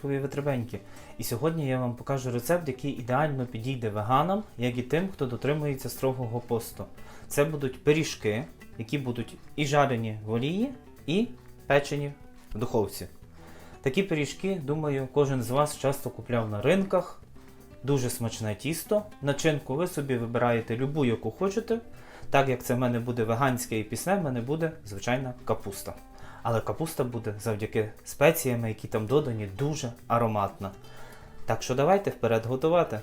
батькові витребеньки. І сьогодні я вам покажу рецепт, який ідеально підійде веганам, як і тим, хто дотримується строгого посту. Це будуть пиріжки, які будуть і жарені в олії, і печені в духовці. Такі пиріжки, думаю, кожен з вас часто купляв на ринках. Дуже смачне тісто. Начинку ви собі вибираєте любу, яку хочете. Так як це в мене буде веганське і пісне, в мене буде звичайна капуста. Але капуста буде завдяки спеціями, які там додані, дуже ароматна. Так що давайте вперед готувати.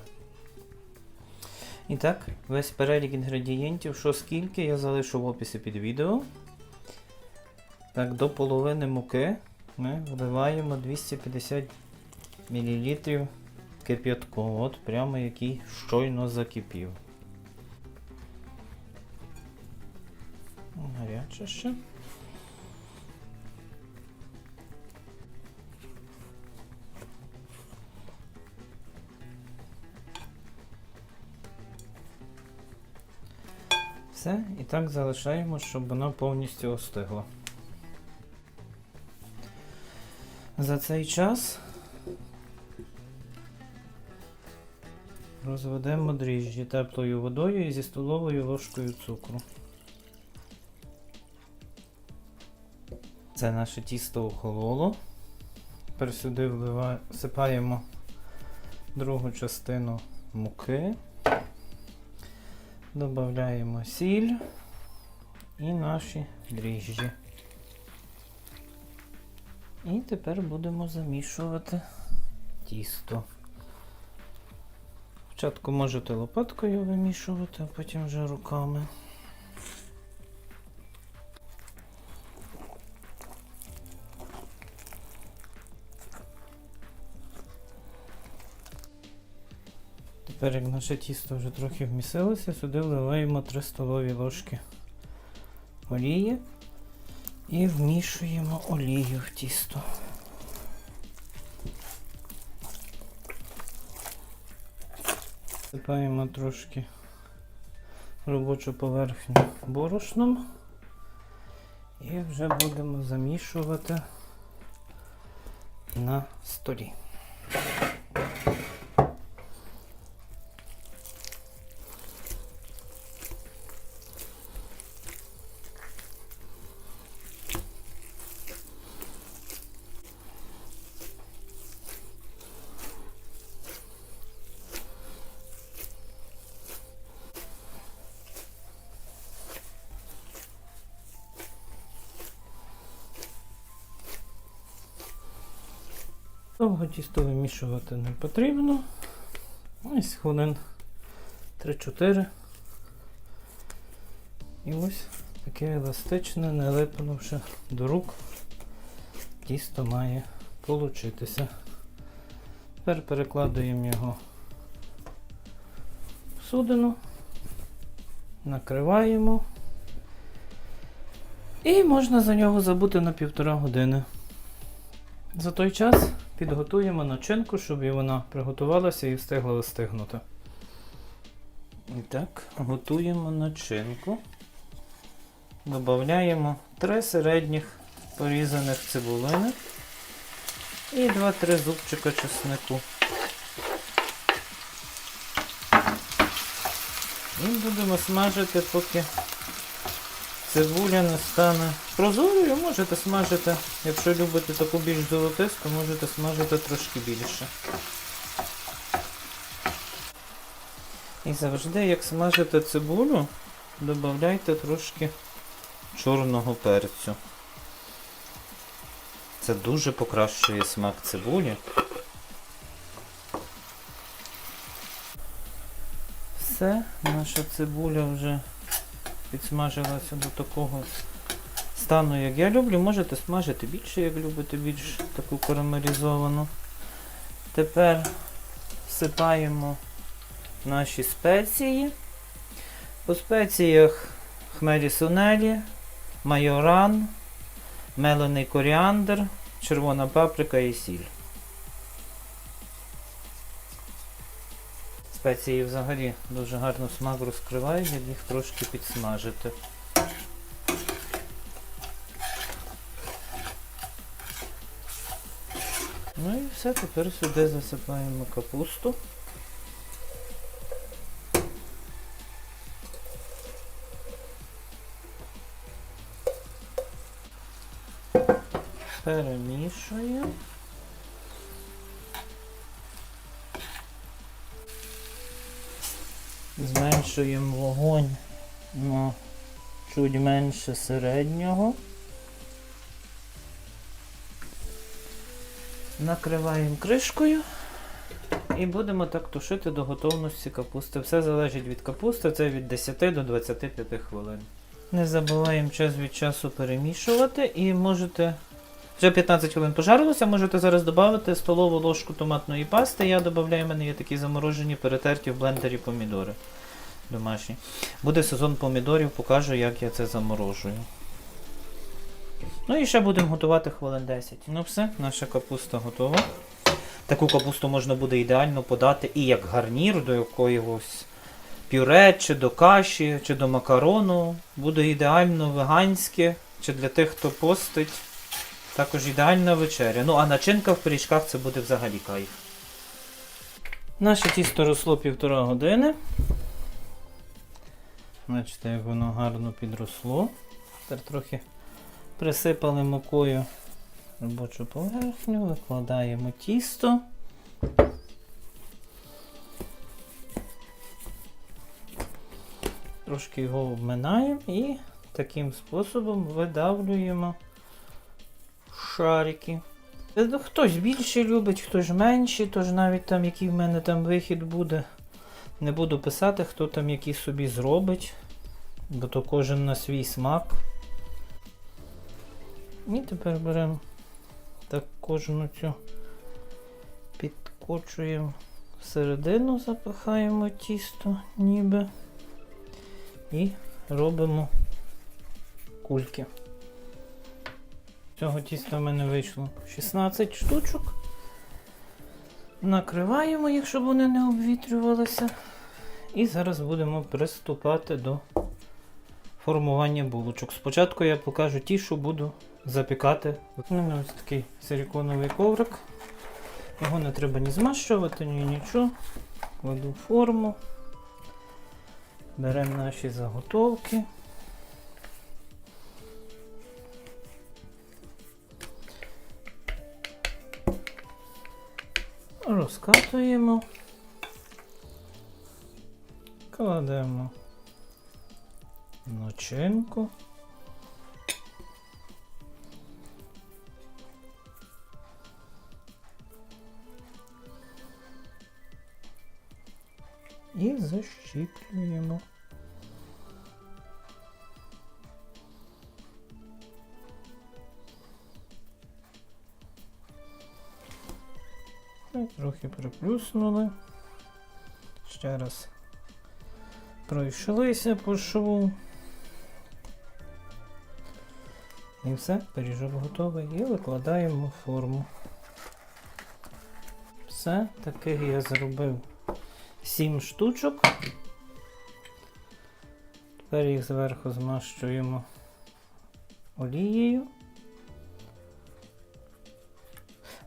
І так, весь перелік інгредієнтів, що скільки, я залишу в описі під відео. Так, до половини муки ми вливаємо 250 мл кип'ятку. От прямо який щойно закипів. Гаряче ще. Все, і так залишаємо, щоб воно повністю остигло. За цей час розведемо дріжджі теплою водою і зі столовою ложкою цукру. Це наше тісто охололо. Тепер сюди всипаємо другу частину муки. Додаємо сіль і наші дріжджі. І тепер будемо замішувати тісто. Спочатку можете лопаткою вимішувати, а потім вже руками. Тепер, як наше тісто вже трохи вмісилося, сюди вливаємо 3 столові ложки олії і вмішуємо олію в тісто. Сипаємо трошки робочу поверхню борошном і вже будемо замішувати на столі. Довго тісто вимішувати не потрібно. Ось хвилин 3-4. І ось таке еластичне, не липнувши до рук, тісто має получитися. Тепер перекладуємо його в судину, накриваємо. І можна за нього забути на півтора години. За той час підготуємо начинку, щоб і вона приготувалася і встигла вистигнути. І так, готуємо начинку. Додаємо 3 середніх порізаних цибулини і 2-3 зубчика чеснику. І будемо смажити, поки цибуля не стане прозорою, можете смажити, якщо любите таку більш золотисту, можете смажити трошки більше. І завжди, як смажите цибулю, додайте трошки чорного перцю. Це дуже покращує смак цибулі. Все, наша цибуля вже підсмажилася до такого стану, як я люблю. Можете смажити більше, як любите, більш таку карамелізовану. Тепер всипаємо наші спеції. По спеціях хмелі сунелі, майоран, мелений коріандр, червона паприка і сіль. Спеції взагалі дуже гарно смак розкривають, як їх трошки підсмажити. Ну і все, тепер сюди засипаємо капусту. Перемішуємо. Зменшуємо вогонь на чуть менше середнього. Накриваємо кришкою і будемо так тушити до готовності капусти. Все залежить від капусти, це від 10 до 25 хвилин. Не забуваємо час від часу перемішувати і можете. Вже 15 хвилин пожарилося, можете зараз додати столову ложку томатної пасти. Я додаю, в мене є такі заморожені, перетерті в блендері помідори домашні. Буде сезон помідорів, покажу, як я це заморожую. Ну і ще будемо готувати хвилин 10. Ну все, наша капуста готова. Таку капусту можна буде ідеально подати і як гарнір до якогось пюре, чи до каші, чи до макарону. Буде ідеально веганське, чи для тих, хто постить. Також ідеальна вечеря. Ну, а начинка в пиріжках це буде взагалі кайф. Наше тісто росло півтора години. Бачите, як воно гарно підросло. Тепер трохи присипали мукою робочу поверхню, викладаємо тісто. Трошки його обминаємо і таким способом видавлюємо шарики. Хтось більше любить, хтось менше, тож навіть там, який в мене там вихід буде. Не буду писати, хто там який собі зробить, бо то кожен на свій смак. І тепер беремо так кожну цю підкочуємо всередину, запихаємо тісто ніби і робимо кульки. Цього тіста в мене вийшло 16 штучок. Накриваємо їх, щоб вони не обвітрювалися. І зараз будемо приступати до формування булочок. Спочатку я покажу ті, що буду запікати. У мене ось такий силиконовий коврик. Його не треба ні змащувати, ні нічого. Кладу форму. Беремо наші заготовки. Розкатуємо. Кладемо начинку. І защіплюємо. Трохи приплюснули. Ще раз пройшлися по шву. І все, пиріжок готовий. І викладаємо форму. Все, таких я зробив 7 штучок. Тепер їх зверху змащуємо олією.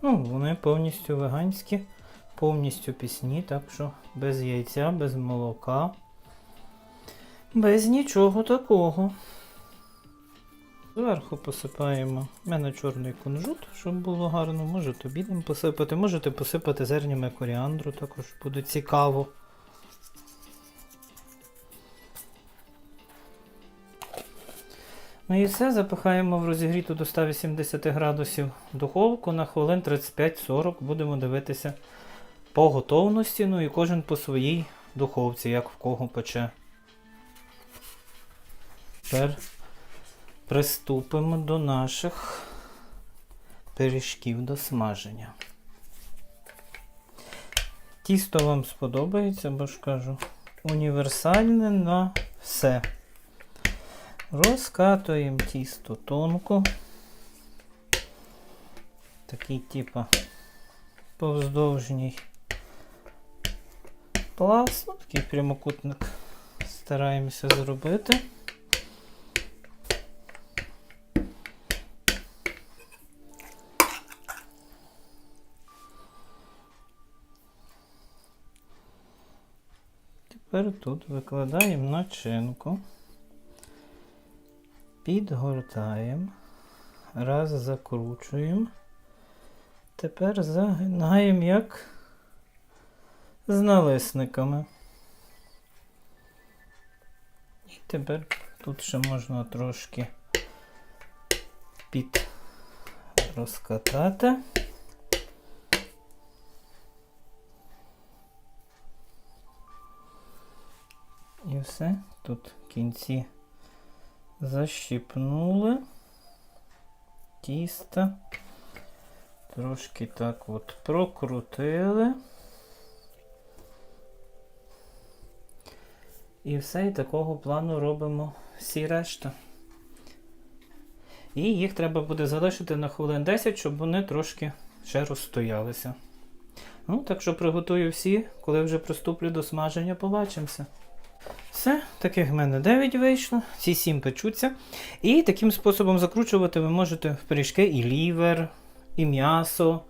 Ну, вони повністю веганські, повністю пісні, так що без яйця, без молока, без нічого такого. Зверху посипаємо в мене чорний кунжут, щоб було гарно. Можете білим посипати, можете посипати зернями коріандру, також буде цікаво. Ну і все, запихаємо в розігріту до 180 градусів духовку на хвилин 35-40. Будемо дивитися по готовності, ну і кожен по своїй духовці, як в кого пече. Тепер приступимо до наших пиріжків до смаження. Тісто вам сподобається, бо ж кажу, універсальне на все. Розкатуємо тісто тонко. Такий, типа, повздовжній пласт, ну, такий прямокутник стараємося зробити. Тепер тут викладаємо начинку підгортаємо, раз закручуємо. Тепер загинаємо як з налисниками. І тепер тут ще можна трошки під розкатати. І все. Тут в кінці защипнули тісто. Трошки так от прокрутили. І все, і такого плану робимо всі решта. І їх треба буде залишити на хвилин 10, щоб вони трошки ще розстоялися. Ну, так що приготую всі, коли вже приступлю до смаження, побачимося. Все, таких в мене 9 вийшло, ці 7 печуться. І таким способом закручувати ви можете в пиріжки і лівер, і м'ясо,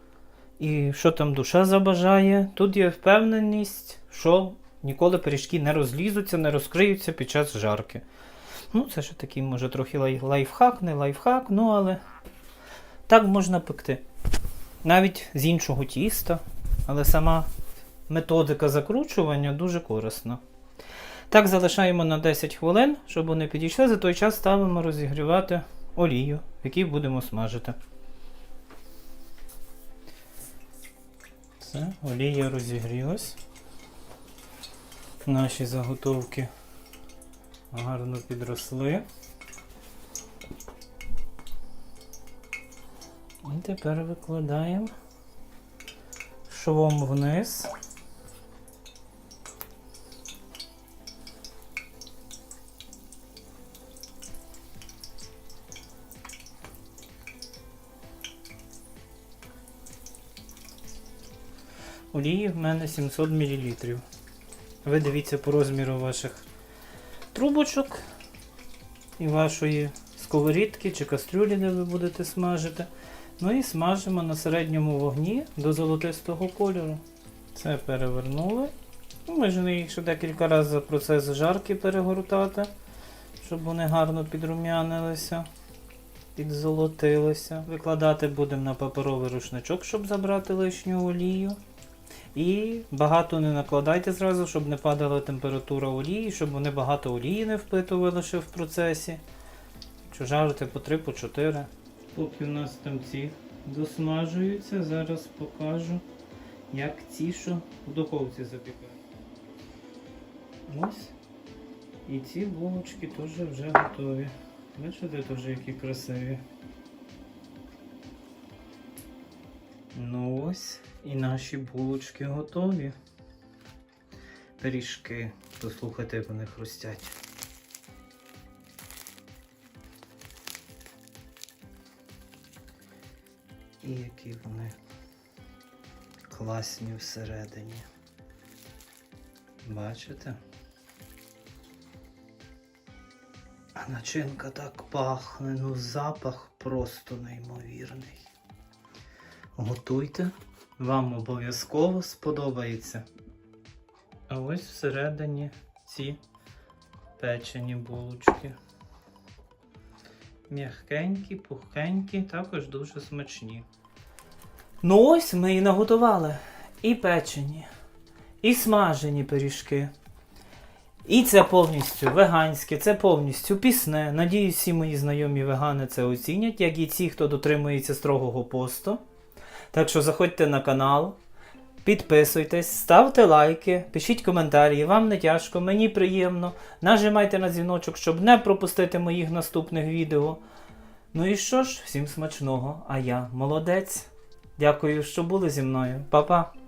і що там душа забажає. Тут є впевненість, що ніколи пиріжки не розлізуться, не розкриються під час жарки. Ну, це ще такий, може, трохи лай- лайфхак, не лайфхак, ну але так можна пекти. Навіть з іншого тіста, але сама методика закручування дуже корисна. Так залишаємо на 10 хвилин, щоб вони підійшли. За той час ставимо розігрівати олію, в якій будемо смажити. Все, олія розігрілась. Наші заготовки гарно підросли. І тепер викладаємо швом вниз. Олії в мене 700 мл. Ви дивіться по розміру ваших трубочок і вашої сковорідки чи кастрюлі, де ви будете смажити. Ну і смажимо на середньому вогні до золотистого кольору. Це перевернули. Ну, Можна їх ще декілька разів за процес жарки перегортати, щоб вони гарно підрум'янилися, підзолотилися. Викладати будемо на паперовий рушничок, щоб забрати лишню олію. І багато не накладайте зразу, щоб не падала температура олії, щоб вони багато олії не впитували ще в процесі. Що жарити по 3, по 4. Поки у нас там ці досмажуються, зараз покажу, як ці, що в духовці запікають. Ось. І ці булочки теж вже готові. Бачите, теж які красиві. Ну ось і наші булочки готові. Пиріжки. Послухайте, як вони хрустять. І які вони класні всередині. Бачите? А начинка так пахне, ну запах просто неймовірний. Готуйте, вам обов'язково сподобається. А ось всередині ці печені булочки. М'ягкенькі, пухенькі, також дуже смачні. Ну ось ми і наготували і печені, і смажені пиріжки. І це повністю веганське, це повністю пісне. Надіюсь, всі мої знайомі вегани це оцінять, як і ті, хто дотримується строгого посту. Так що заходьте на канал, підписуйтесь, ставте лайки, пишіть коментарі, вам не тяжко, мені приємно. Нажимайте на дзвіночок, щоб не пропустити моїх наступних відео. Ну і що ж, всім смачного, а я молодець. Дякую, що були зі мною. Па-па!